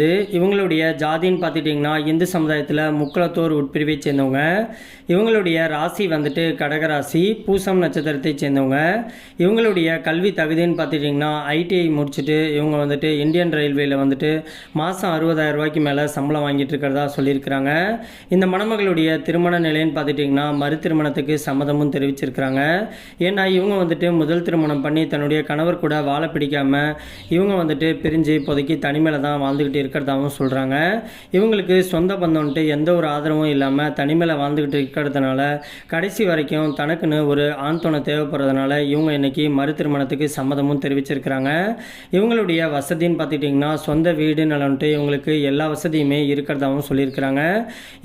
வந்து இவங்களுடைய ஜாதின்னு பார்த்துட்டிங்கன்னா இந்து சமுதாயத்தில் முக்களத்தோர் உட்பிரிவை சேர்ந்தவங்க. இவங்களுடைய ராசி வந்துட்டு கடகராசி பூசம் நட்சத்திரத்தை சேர்ந்தவங்க. இவங்களுடைய கல்வி தகுதின்னு பார்த்துட்டிங்கன்னா ஐடிஐ முடிச்சுட்டு இவங்க வந்துட்டு இந்தியன் ரயில்வேயில் வந்துட்டு மாதம் அறுபதாயிரம் ரூபாய்க்கு மேலே சம்பளம் வாங்கிட்டு இருக்கிறதா சொல்லியிருக்கிறாங்க. இந்த மணமகளுடைய திருமண நிலைன்னு பார்த்துட்டிங்கன்னா மறு திருமணத்துக்கு சம்மதமும் தெரிவிச்சிருக்கிறாங்க. ஏன்னா இவங்க வந்துட்டு முதல் திருமணம் பண்ணி தன்னுடைய கணவர் கூட வாழ பிடிக்காமல் இவங்க வந்துட்டு பிரிஞ்சு இப்போதைக்கு தனிமையில் தான் வாழ்ந்துக்கிட்டு இருக்கிறதாகவும் சொல்கிறாங்க இவங்களுக்கு சொந்த பந்தம்ன்ட்டு எந்த ஒரு ஆதரவும் இல்லாமல் தனிமையில் வாழ்ந்துக்கிட்டு இருக்கிறதுனால கடைசி வரைக்கும் தனக்குன்னு ஒரு ஆண் துணை தேவைப்படுறதுனால இவங்க இன்னைக்கு மறு திருமணத்துக்கு சம்மதமும் தெரிவிச்சிருக்கிறாங்க. இவங்களுடைய வசதின்னு பார்த்துட்டிங்கன்னா சொந்த வீடு நலன்ட்டு இவங்களுக்கு எல்லா வசதியுமே இருக்கிறதாகவும் சொல்லியிருக்கிறாங்க.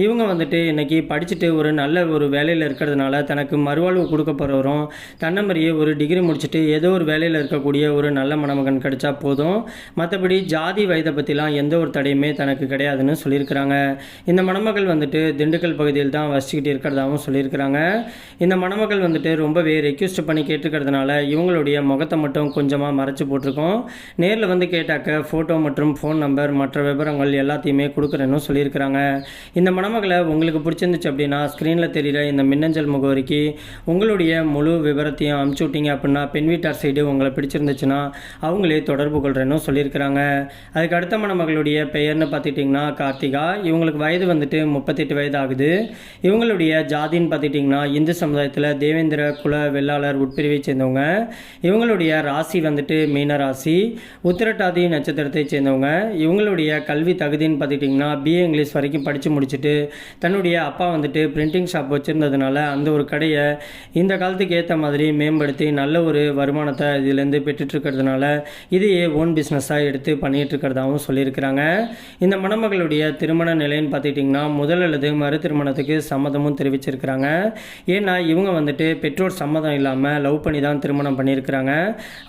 இவங்க வந்துட்டு இன்னைக்கு படிச்சுட்டு ஒரு நல்ல ஒரு வேலையில் இருக்கிறதுனால தனக்கு மறுவாழ்வு கொடுக்க போகிறவரும் தன்னை மாதிரியே ஒரு டிகிரி முடிச்சுட்டு ஏதோ ஒரு வேலையில் இருக்கக்கூடிய ஒரு நல்ல மணமகன் கிடைச்சா போதும். மற்றபடி ஜாதி வயதை பற்றிலாம் எந்த ஒரு தடையுமே தனக்கு கிடையாதுன்னு சொல்லியிருக்கிறாங்க. இந்த மணமகள் வந்துட்டு திண்டுக்கல் பகுதியில் தான் வசிச்சுக்கிட்டு இருக்கிறதாகவும் சொல்லியிருக்கிறாங்க. இந்த மணமகள் வந்துட்டு ரொம்பவே ரெக்யூஸ்ட் பண்ணி கேட்டுக்கிறதுனால இவங்களுடைய முகத்தை மட்டும் கொஞ்சமாக மறைச்சி போட்டிருக்கோம். நேரில் வந்து கேட்டாக்க ஃபோட்டோ மற்றும் ஃபோன் நம்பர் மற்ற விவரங்கள் எல்லாத்தையுமே கொடுக்குறேன்னு சொல்லியிருக்கிறாங்க. இந்த மணமகளை உங்களுக்கு பிடிச்சிருந்துச்சு அப்படின்னா ஸ்க்ரீனில் தெரிகிற இந்த மின்னஞ்சல் முகவரிக்கு உங்களுடைய முழு விவரத்தையும் அமுச்சு விட்டீங்க அப்படின்னா பெண் வீட்டார் சைடு உங்களை பிடிச்சிருந்துச்சுன்னா அவங்களே தொடர்பு கொள்கிறேன்னு சொல்லியிருக்கிறாங்க. அதுக்கு அடுத்த மணமகள் இவங்களுடைய பெயர்னு பார்த்துட்டிங்கன்னா கார்த்திகா. இவங்களுக்கு வயது வந்துட்டு முப்பத்தெட்டு வயது ஆகுது இவங்களுடைய ஜாதின்னு பார்த்துட்டிங்கன்னா இந்து சமுதாயத்தில் தேவேந்திர குல வெள்ளாளர் உட்பிரிவை சேர்ந்தவங்க. இவங்களுடைய ராசி வந்துட்டு மீன ராசி. உத்திரட்டாதி நட்சத்திரத்தை சேர்ந்தவங்க. இவங்களுடைய கல்வி தகுதின்னு பார்த்துட்டிங்கன்னா பிஏ இங்கிலீஷ் வரைக்கும் படித்து முடிச்சுட்டு தன்னுடைய அப்பா வந்துட்டு பிரிண்டிங் ஷாப் வச்சுருந்ததுனால அந்த ஒரு கடையை இந்த காலத்துக்கு ஏற்ற மாதிரி மேம்படுத்தி நல்ல ஒரு வருமானத்தை இதுலேருந்து பெற்றுட்ருக்கிறதுனால இதையே ஓன் பிஸ்னஸாக எடுத்து பண்ணிகிட்டு இருக்கிறதாகவும் சொல்லியிருக்கிறாங்க. இந்த மணமகளுடைய திருமண நிலைன்னு பார்த்துக்கிட்டிங்கன்னா முதல் அல்லது மறு திருமணத்துக்கு சம்மதமும் தெரிவிச்சிருக்கிறாங்க. ஏன்னா இவங்க வந்துட்டு பெற்றோர் சம்மதம் இல்லாமல் லவ் பண்ணி தான் திருமணம் பண்ணியிருக்கிறாங்க.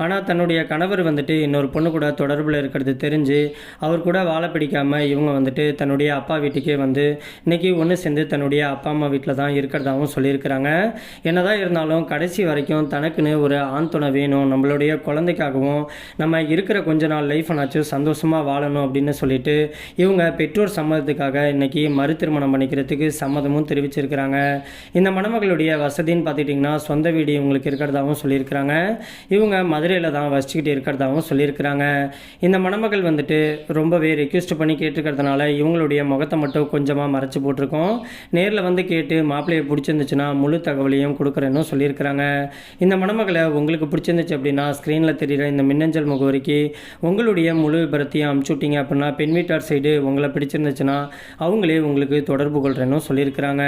ஆனால் தன்னுடைய கணவர் வந்துட்டு இன்னொரு பொண்ணு கூட தொடர்பில் இருக்கிறது தெரிஞ்சு அவர் கூட வாழ பிடிக்காம இவங்க வந்துட்டு தன்னுடைய அப்பா வீட்டுக்கே வந்து இன்னைக்கு ஒன்று சேர்ந்து தன்னுடைய அப்பா அம்மா வீட்டில் தான் இருக்கிறதாகவும் சொல்லியிருக்கிறாங்க. என்னதான் இருந்தாலும் கடைசி வரைக்கும் தனக்குன்னு ஒரு ஆண் துணை வேணும். நம்மளுடைய குழந்தைக்காகவும் நம்ம இருக்கிற கொஞ்ச நாள் லைஃப்னாச்சும் சந்தோஷமாக வாழணும் அப்படின்னு சொல்லிட்டு இவங்க பெற்றோர் சம்மதத்துக்காக இன்னைக்கு மறு திருமணம் பண்ணிக்கிறதுக்கு சம்மதமும் தெரிவிச்சிருக்கிறாங்க. இந்த மணமகளுடைய வசதின்னு பார்த்துட்டிங்கன்னா சொந்த வீடு இவங்களுக்கு இருக்கிறதாகவும் சொல்லியிருக்கிறாங்க. இவங்க மதுரையில் தான் வசிச்சுக்கிட்டு இருக்கிறதாகவும் சொல்லியிருக்கிறாங்க. இந்த மணமகள் வந்துட்டு ரொம்பவே ரெக்வெஸ்ட் பண்ணி கேட்டுருக்கிறதுனால இவங்களுடைய முகத்தை மட்டும் கொஞ்சமாக மறைச்சி போட்டிருக்கோம். நேரில் வந்து கேட்டு மாப்பிள்ளையை பிடிச்சிருந்துச்சுன்னா முழு தகவலையும் கொடுக்குறேன்னு சொல்லியிருக்கிறாங்க. இந்த மணமகளை உங்களுக்கு பிடிச்சிருந்துச்சு அப்படின்னா ஸ்க்ரீனில் தெரிகிற இந்த மின்னஞ்சல் முகவரிக்கு உங்களுடைய முழு விபரத்தையும் அமுச்சு விட்டீங்க அப்படின்னா பெண் வீட்டார் சைடு உங்களை பிடிச்சிருந்துச்சுன்னா அவங்களே உங்களுக்கு தொடர்பு கொள்கிறேன்னு சொல்லியிருக்கிறாங்க.